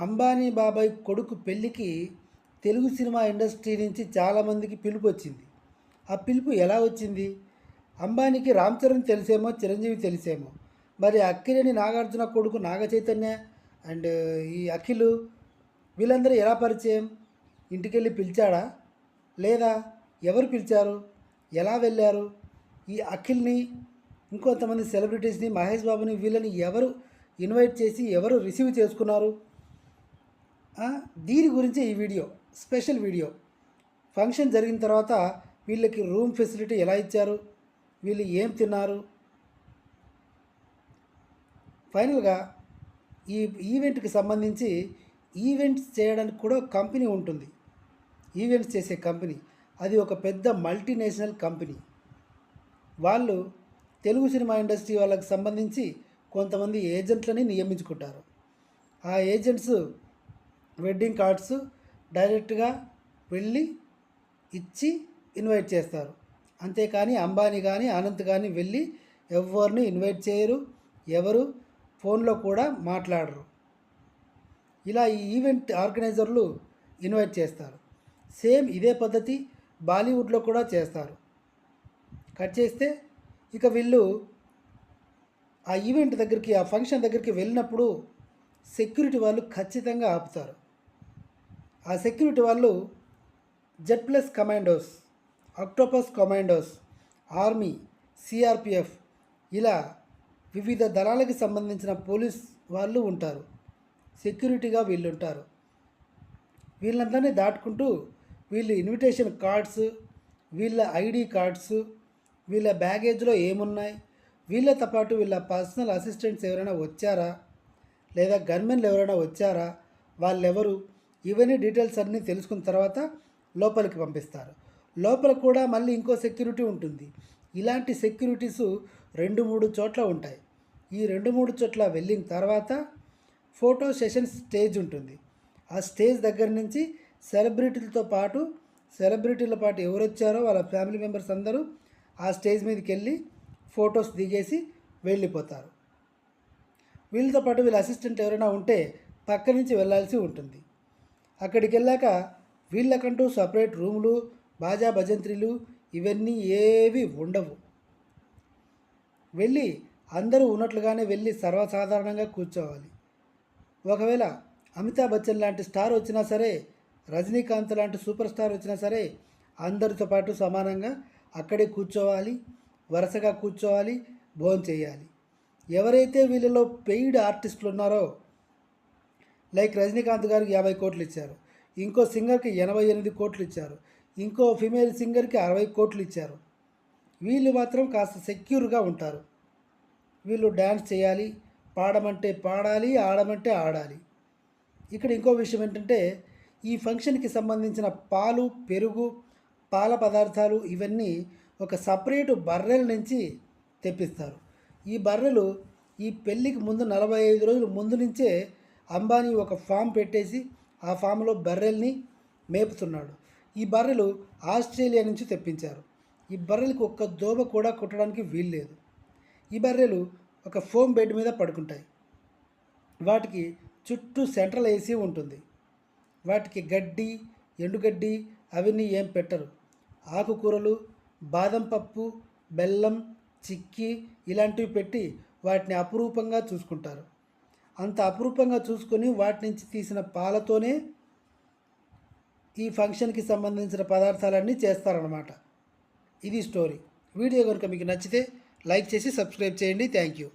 అంబానీ బాబాయ్ కొడుకు పెళ్ళికి తెలుగు సినిమా ఇండస్ట్రీ నుంచి చాలామందికి పిలుపు వచ్చింది. ఆ పిలుపు ఎలా వచ్చింది? అంబానీకి రామ్ చరణ్ తెలిసేమో చిరంజీవి తెలిసేమో. మరి అక్కిరేని నాగార్జున కొడుకు నాగ చైతన్య అండ్ ఈ అఖిలు వీళ్ళందరూ ఎలా పరిచయం? ఇంటికెళ్ళి పిలిచాడా? లేదా ఎవరు పిలిచారు? ఎలా వెళ్ళారు? ఈ అఖిల్ని ఇంకొంతమంది సెలబ్రిటీస్ని మహేష్ బాబుని వీళ్ళని ఎవరు ఇన్వైట్ చేసి ఎవరు రిసీవ్ చేసుకున్నారు? దీని గురించి ఈ వీడియో స్పెషల్ వీడియో. ఫంక్షన్ జరిగిన తర్వాత వీళ్ళకి రూమ్ ఫెసిలిటీ ఎలా ఇచ్చారు? వీళ్ళు ఏం తిన్నారు? ఫైనల్గా ఈ ఈవెంట్కి సంబంధించి ఈవెంట్స్ చేయడానికి కూడా కంపెనీ ఉంటుంది. ఈవెంట్స్ చేసే కంపెనీ. అది ఒక పెద్ద మల్టీనేషనల్ కంపెనీ. వాళ్ళు తెలుగు సినిమా ఇండస్ట్రీ వాళ్ళకి సంబంధించి కొంతమంది ఏజెంట్లని నియమించుకుంటారు. ఆ ఏజెంట్స్ వెడ్డింగ్ కార్డ్స్ డైరెక్ట్గా వెళ్ళి ఇచ్చి ఇన్వైట్ చేస్తారు. అంతేకాని అంబానీ కానీ అనంత్ కానీ వెళ్ళి ఎవరిని ఇన్వైట్ చేయరు ఎవరు ఫోన్లో కూడా మాట్లాడరు. ఇలా ఈ ఈవెంట్ ఆర్గనైజర్లు ఇన్వైట్ చేస్తారు. సేమ్ ఇదే పద్ధతి బాలీవుడ్లో కూడా చేస్తారు. కట్ చేస్తే ఇక వీళ్ళు ఆ ఈవెంట్ దగ్గరికి ఆ ఫంక్షన్ దగ్గరికి వెళ్ళినప్పుడు సెక్యూరిటీ వాళ్ళు ఖచ్చితంగా ఆపుతారు. ఆ సెక్యూరిటీ వాళ్ళు Z plus commandos Octopus commandos army CRPF ఇలా వివిధ దళాలకు సంబంధించిన పోలీస్ వాళ్ళు ఉంటారు. సెక్యూరిటీగా వీళ్ళు ఉంటారు వీళ్ళందరినీ దాటుకుంటూ వీళ్ళు ఇన్విటేషన్ కార్డ్స్ వీళ్ళ ఐడి కార్డ్స్ వీళ్ళ బ్యాగేజ్లో ఏమున్నాయి వీళ్ళతో పాటు వీళ్ళ పర్సనల్ అసిస్టెంట్స్ ఎవరైనా వచ్చారా లేదా గన్మెన్లు ఎవరైనా వచ్చారా వాళ్ళెవరు ఇవన్నీ డీటెయిల్స్ అన్నీ తెలుసుకున్న తర్వాత లోపలికి పంపిస్తారు. లోపల కూడా మళ్ళీ ఇంకో సెక్యూరిటీ ఉంటుంది. ఇలాంటి సెక్యూరిటీస్ రెండు మూడు చోట్ల ఉంటాయి. ఈ రెండు మూడు చోట్ల వెళ్ళిన తర్వాత ఫోటో సెషన్ స్టేజ్ ఉంటుంది. ఆ స్టేజ్ దగ్గర నుంచి సెలబ్రిటీలతో పాటు సెలబ్రిటీల పాటు ఎవరు వచ్చారో వాళ్ళ ఫ్యామిలీ మెంబర్స్ అందరూ ఆ స్టేజ్ మీదకి వెళ్ళి ఫొటోస్ దిగేసి వెళ్ళిపోతారు. వీళ్ళతో పాటు వీళ్ళ అసిస్టెంట్ ఎవరైనా ఉంటే పక్క నుంచి వెళ్ళాల్సి ఉంటుంది. అక్కడికి వెళ్ళాక వీళ్ళకంటూ సపరేట్ రూములు బాజా భజంత్రీలు ఇవన్నీ ఏవి ఉండవు. వెళ్ళి అందరూ ఉన్నట్లుగానే వెళ్ళి సర్వసాధారణంగా కూర్చోవాలి. ఒకవేళ అమితాబ్ బచ్చన్ లాంటి స్టార్ వచ్చినా సరే రజనీకాంత్ లాంటి సూపర్ స్టార్ వచ్చినా సరే అందరితో పాటు సమానంగా అక్కడే కూర్చోవాలి వరుసగా కూర్చోవాలి భోజనం చేయాలి ఎవరైతే వీళ్ళలో పెయిడ్ ఆర్టిస్టులు ఉన్నారో లైక్ రజనీకాంత్ గారికి యాభై కోట్లు ఇచ్చారు. ఇంకో సింగర్కి ఎనభై ఎనిమిది కోట్లు ఇచ్చారు. ఇంకో ఫిమేల్ సింగర్కి అరవై కోట్లు ఇచ్చారు. వీళ్ళు మాత్రం కాస్త సెక్యూర్గా ఉంటారు. వీళ్ళు డ్యాన్స్ చేయాలి పాడమంటే పాడాలి ఆడమంటే ఆడాలి. ఇక్కడ ఇంకో విషయం ఏంటంటే ఈ ఫంక్షన్కి సంబంధించిన పాలు పెరుగు పాల పదార్థాలు ఇవన్నీ ఒక సపరేటు బర్రెల నుంచి తెప్పిస్తారు. ఈ బర్రెలు ఈ పెళ్ళికి ముందు నలభై ఐదు రోజుల ముందు నుంచే అంబానీ ఒక ఫామ్ పెట్టేసి ఆ ఫామ్లో బర్రెల్ని మేపుతున్నాడు. ఈ బర్రెలు ఆస్ట్రేలియా నుంచి తెప్పించారు. ఈ బర్రెలకు ఒక్క దోమ కూడా కుట్టడానికి వీల్లేదు. ఈ బర్రెలు ఒక ఫోమ్ బెడ్ మీద పడుకుంటాయి. వాటికి చుట్టూ సెంట్రల్ ఏసీ ఉంటుంది. వాటికి గడ్డి ఎండుగడ్డి అవన్నీ ఏం పెట్టరు. ఆకుకూరలు బాదం పప్పు బెల్లం చిక్కీ ఇలాంటివి పెట్టి వాటిని అపురూపంగా చూసుకుంటారు. అంత అపురూపంగా చూసుకొని వాటి నుంచి తీసిన పాలతోనే ఈ ఫంక్షన్కి సంబంధించిన పదార్థాలన్నీ చేస్తారన్నమాట. ఇది స్టోరీ. వీడియో కనుక మీకు నచ్చితే లైక్ చేసి సబ్స్క్రైబ్ చేయండి. Thank you